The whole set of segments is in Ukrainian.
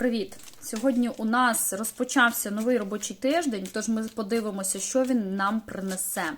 Привіт! Сьогодні у нас розпочався новий робочий тиждень, тож ми подивимося, що він нам принесе.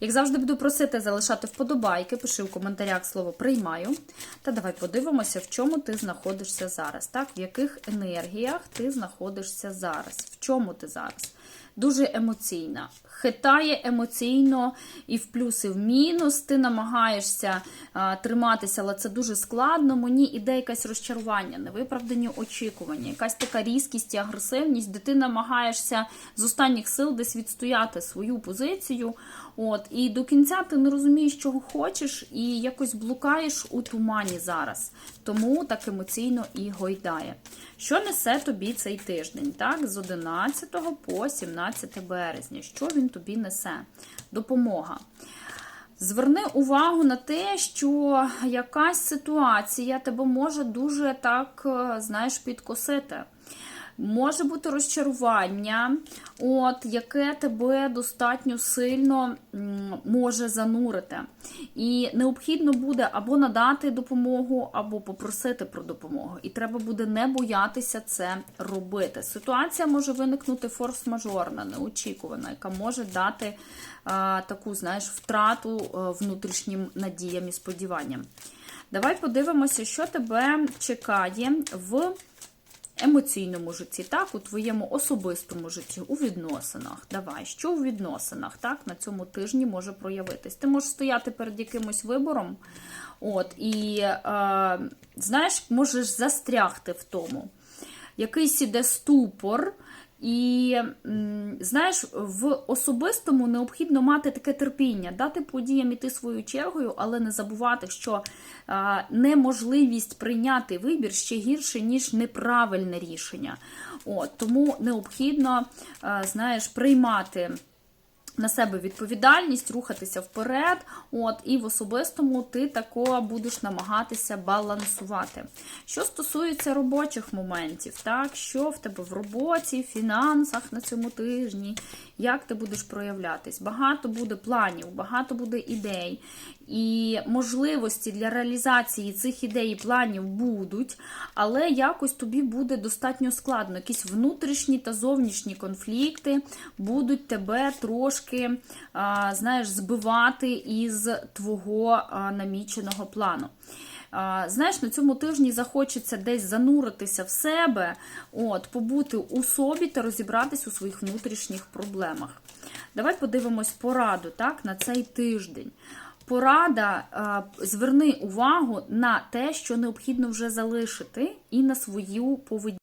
Як завжди, буду просити залишати вподобайки, пиши в коментарях слово приймаю. Та давай подивимося, в чому ти знаходишся зараз. Так, в яких енергіях ти знаходишся зараз? В чому ти зараз? Дуже емоційна. Хитає емоційно і в плюс, і в мінус. Ти намагаєшся а, триматися, але це дуже складно. Мені іде якесь розчарування, невиправдані очікування, якась така різкість і агресивність, де ти намагаєшся з останніх сил десь відстояти свою позицію. От, І до кінця ти не розумієш, чого хочеш, і якось блукаєш у тумані зараз. Тому так емоційно і гойдає. Що несе тобі цей тиждень? Так, з 11 по 17 березня. Що він тобі несе? Допомога. Зверни увагу на те, що якась ситуація тебе може дуже так, е, знаєш, підкосити. Може бути розчарування, от, яке тебе достатньо сильно може занурити. І необхідно буде або надати допомогу, або попросити про допомогу. І треба буде не боятися це робити. Ситуація може виникнути форс-мажорна, неочікувана, яка може дати а, таку, знаєш, втрату а, внутрішнім надіям і сподіванням. Давай подивимося, що тебе чекає в емоційному житті, так, у твоєму особистому житті, у відносинах. Давай, що у відносинах так, на цьому тижні може проявитись? Ти можеш стояти перед якимось вибором, от, і, е, знаєш, можеш застрягти в тому. Якийсь іде ступор. І знаєш, в особистому необхідно мати таке терпіння, дати подіям іти своєю чергою, але не забувати, що неможливість прийняти вибір ще гірше, ніж неправильне рішення. От, Тому необхідно, знаєш, приймати. На себе відповідальність, рухатися вперед, от, і в особистому ти тако будеш намагатися балансувати. Що стосується робочих моментів, так, що в тебе в роботі, фінансах на цьому тижні, як ти будеш проявлятись? Багато буде планів, багато буде ідей. І можливості для реалізації цих ідей і планів будуть, але якось тобі буде достатньо складно. Якісь внутрішні та зовнішні конфлікти будуть тебе трошки, знаєш, збивати із твого наміченого плану. Знаєш, на цьому тижні захочеться десь зануритися в себе, от, побути у собі та розібратись у своїх внутрішніх проблемах. Давай подивимось пораду так, на цей тиждень. Порада, зверни увагу на те, що необхідно вже залишити, і на свою поведінку.